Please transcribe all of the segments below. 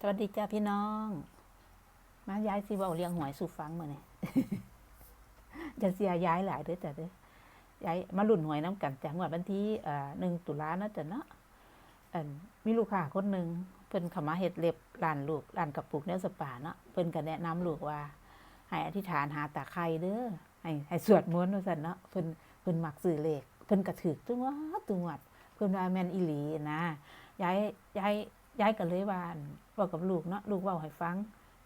สวัสดีจ้าพี่น้อง มาย้ายสิเบาเลี้ยงหวยสู่ฟังมาเนี่ยจะเสียย้ายหลายเด้อจ้ะเด้อย้ายมาลุ่นหวยน้ำกันจังหวัดวันที่เอ่อหนึ่งตุลาเนาะจ้ะเนาะอันมีลูกค้าคนหนึ่งเพิ่นขามาเฮ็ดเล็บร้านลูกร้านกระปุกเนื้อสปาเนาะเพิ่นก็แนะนำลูกว่า ให้อธิษฐานหาตาไครเด้อให้ให้สวดมนต์ว่าซั่นเนาะเพิ่นเพิ่นมักซื้อเลขเพิ่นก็ถูกทุกงวดทุกงวดเพิ่นว่าแมนอีหลีนะย้ายย้ายย้ายก็เลยว่า อั่ากับลูกเนาะลูกเว้าให้ฟัง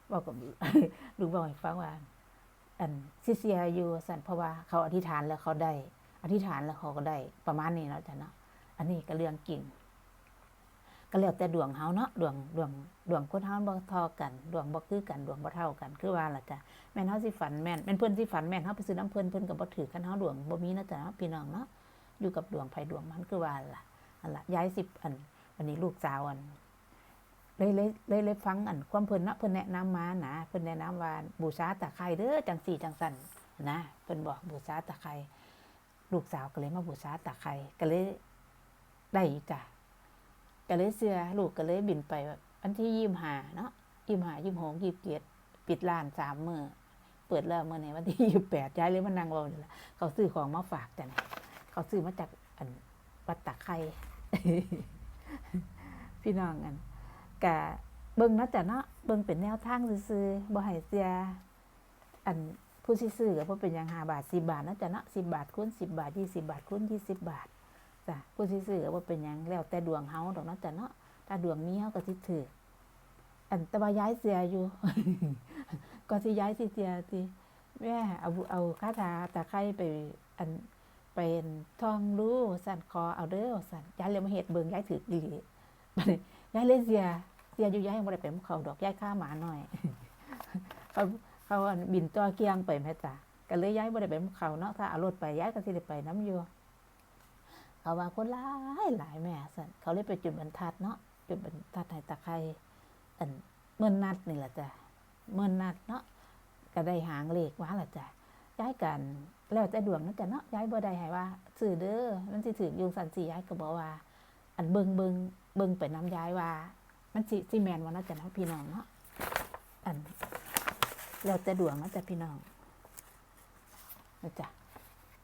เว้ากับลูกเว้าให้ฟังว่า อันซิเซียอยู่สันเพราะว่าเขาอธิษฐานแล้วเขาได้ อธิษฐานแล้วเขาก็ได้ประมาณนี้เนาะจ้ะเนาะอันนี้ก็เรื่องกิ่งก็แล้วแต่ดวงเฮาเนาะดวงดวงดวงคนเฮาบ่ทอกัน ดวงบ่คือกันดวงบ่เท่ากันคือว่าล่ะจ้ะแม่นเฮาสิฝันแม่นแม่นเพิ่นสิฝันแม่นเฮาไปซื้อน้ำเพิ่นเพิ่นก็บ่ถือกันเฮาดวงบ่มีนะจ้ะเนาะพี่น้องเนาะอยู่กับดวงไผดวงมันคือว่าล่ะอันล่ะย้ายสิบอัน อันนี้ลูกสาวอัน เลยเลยเลยเลยฟังอันความเพิ่นเนะเพิ่นแนะนำมานะเพิ่นแนะนำว่าบูชาตะไคร้เด้อจังสี่จังสันนะเพิ่นบอกบูชาตะไคร้ลูกสาวก็เลยมาบูชาตะไคร้ก็เลยได้จ้ะก็เลยเสื้อลูกก็เลยบินไปวันที่ยี่ห้าเนาะยี่ห้ายี่หกยี่เจ็ดปิดร้านสามมือเปิดแล้วมื้อนี้วันที่ยี่แปดย้ายเลยมานั่งเว้านี่ล่ะเขาซื้อของมาฝากจ้ะเนี่ยเขาซื้อมาจากอันวัดตะไคร้พี่น้องอัน กะเบิ่งนะจ้ะเนาะเบิ่งเป็นแนวทางซื่อๆบ่ให้เสียอันผู้ซื้อก็บ่เป็นหยัง5บาท10บาทนะจ้ะเนาะ10บาทคูณ10 บาท 20 บาทคูณ20 บาทจ้ะผู้ซื้อก็บ่เป็นหยังแล้วแต่ดวงเฮาดอกเนาะจ้ะเนาะถ้าดวงมีเฮาก็สิถืออันแต่ว่าย้ายเสียอยู่ ก็สิย้ายสิเสียสิแม่เอาเอาคาถาตะไคร้ไปอันเป็นทองรู้สั่นคอเอาเด้อสั่นย้ายเลยมาเฮ็ดเบิ่งย้ายถืออีหลีบัดนี้ยายเลยเสีย เสียอยู่ย้ายยังบ่ได้ไปเขาดอกย้ายฆ่าหมาหน่อย เขาเขาบินต่อเกียงไปแม่จ้ะก็เลยย้ายบ่ได้ไปเขาเนาะถ้าเอารถไปย้ายก็สิได้ไปน้ำอยู่เขาว่าคนหลายหลายแม่สันเขาเลยไปจุดบรรทัดเนาะจุดบรรทัดให้ตะไคร้อันเมื่อนนัดนี่แหละจ้ะเมื่อนนัดเนาะก็ได้หางเลขมาละจ้ะย้ายกันแล้วแต่ดวงนั่นจ้ะเนาะย้ายบ่ได้ให้ว่าซื้อเด้อมันสิถือยู่สันสิย้ายก็บอกว่า อันเบิงเบิงเบิงไปน้ำย้ายว่า มันสิสิแมนว่าน่าจะนะพี่น้องเนาะอันแล้วแต่ดวงเนาะจ้ะพี่น้องนะจ๊ะ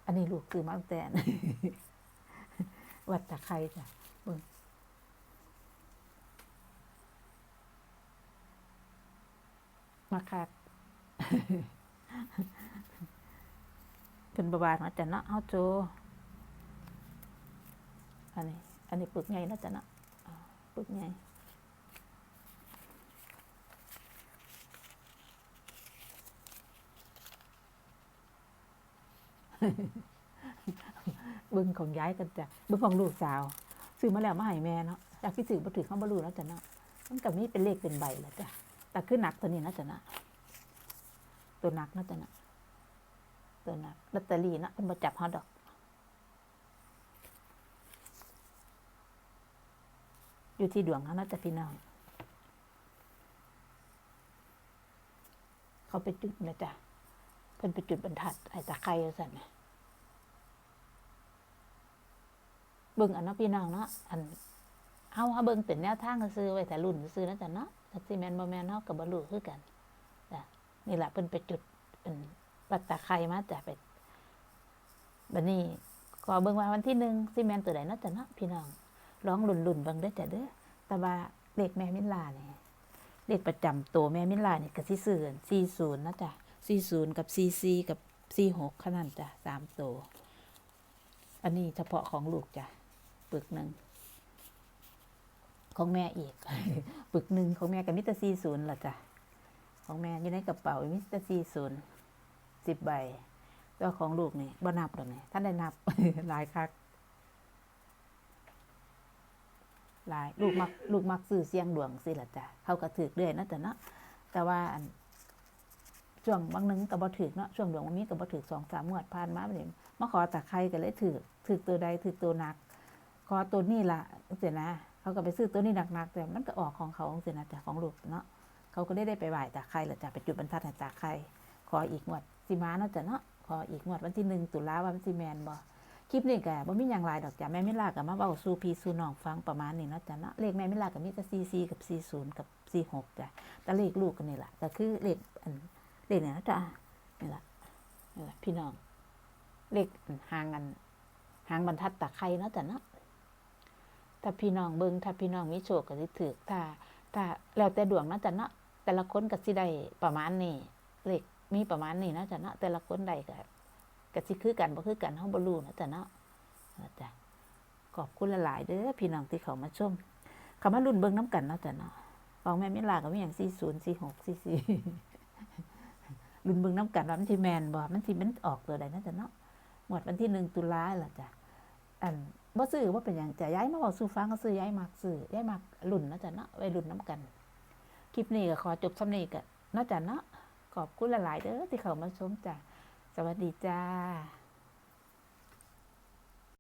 อันนี้ลูกคือมาตั้งแต่วัดตะไคร้จ้ะเบิงมาคักเป็นบาบาดมาจ้ะเนาะเฮาโจอันนี้ อันนี้ปึกใหญ่นะจ๊ะเนาะปึกให เบิ่งของย้ายกันจ้ะเบิ่งของลูกสาวซื้อมาแล้วมาให้แม่เนาะจากที่ซื้อมาถือข้ามารูแล้วจ้ะเนาะมันกับนี้เป็นเลขเป็นใบแล้วจ้ะแต่คือหนักตัวนี้นะจ๊ะเนาะตัวหนักนะจ๊ะเนาะตัวหนักลอตเตอรี่เนาะเป็นมาจับฮอดอกอยู่ที่ดวงเขานะจ๊ะพี่น้อง เขาไปจุดนะจ๊ะ เพิ่นไปจุดบรรทัดไอ้ตะไคร้สั่นน่ะเบิ่งอันเนาะพี่น้องเนาะอันเฮาเฮาเบิ่งเป็นแนวทางซื้อไว้แต่รุ่นซื้อนะจ๊ะเนาะถ้าสิแม่นบ่แม่นเฮาก็บ่รู้คือกันจ้ะนี่แหละเพิ่นไปจุดเป็นวัดตะไคร้มาจ้ะไปบัดนี้ก็เบิ่งว่าวันที่หนึ่งสิแม่นตัวใดเนาะจ๊ะเนาะพี่น้องร้องหลุ่นๆเบางเด้อจ้ะเด้อแต่ว่าเด็กแม่มิลาเนี่ยเด็กประจำตัวแม่มิลาเนี่ยก็สิซื้อสี่ศูนะจ๊ะ สี่ศูนย์กับสี่สี่กับสี่หกขนาดจ้ะสามตัว อันนี้เฉพาะของลูกจ้ะปึกหนึ่งของแม่อีก ปึกหนึ่งของแม่กับมิตรสี่ศูนย์ละจ้ะของแม่อยู่ในกระเป๋ามิตรสี่ศูนย์สิบใบแล้วของลูกนี่บ่นับหรอกนี่ท่านได้นับหลายคักหลายลูกมักลูกมักซื้อเสียงดวงสิล่ะจ้ะเขาก็ถือเรื่อยนะแต่เนาะแต่ว่า ช่วงบางหนึงก็บ่ถือเนาะช่วงดวงมันมีก็บ่ถือสองสามงวดผ่านมาเนี่ยมาขอตะไคร้ก็เลยถือถือตัวใดถือตัวหนัก ขอตัวนี้ละเสียนะเขาก็ไปซื้อตัวนี้หนักๆแต่มันก็ออกของเขาเสียนะจ้ะของลูกเนาะเขาก็ได้ได้ไปไหว้ตะไคร้ล่ะจ้ะไปจุดบรรทัดให้ตะไคร้ขออีกงวดสิมาเนาะจ้ะเนาะขออีกงวดวันที่หนึ่งตุลาวันสิแมนบ่คลิปนี้ก็บ่มีหยังหลายดอกจ้ะแม่ไมิลาก็มาเว้าสู่พี่สู่น้องฟังประมาณนี้เนาะจ้ะเนาะเลขแม่ไมิลาก็มีแต่44กับ40กับ46จ้ะแต่เลขลูกก็นี่ล่ะก็คือเลขอัน เลขเนี่ยนะจ้ะนี่ล่ะนี่ล่ะพี่น้อง เลขห่างกันห่างบรรทัดตะไคร้เนาะจ้ะเนาะถ้าพี่น้องเบิ่งถ้าพี่น้องมีโชคก็สิถูกถ้า ถ้าแล้วแต่ดวงเนาะจ้ะเนาะแต่ละคนก็สิได้ประมาณนี้เลขมีประมาณนี้เนาะจ้ะเนาะแต่ละคนได้ก็ก็สิคือกันบ่คือกันเฮาบ่รู้เนาะจ้ะเนาะนะจ้ะขอบคุณหลายๆเด้อพี่น้องที่เขามาชมเขามาลุ้นเบิ่งน้ำกันเนาะจ้ะเนาะของแม่มิลาก็มีหยัง40 46 44 ลุนเบิ่งน้ำกันว่ามันสิแมนบ่มันสิมันออกตัวใดเนาะจ้ะเนาะงวดวันที่หนึ่งตุลาล่ะจ้ะอันบ่ซื้อว่าเป็นอย่างจะย้ายมาเว้าสู่ฟังก็ซื้อย้ายมากซื้อย้ายมากลุ้นนาะจ๊ะเนาะไว้ลุ้นน้ำกัน คลิปนี้ก็ขอจบสำนีกันเนาะจ๊ะเนาะขอบคุณหลายๆเด้อที่เขามาชมจ้ะสวัสดีจ้า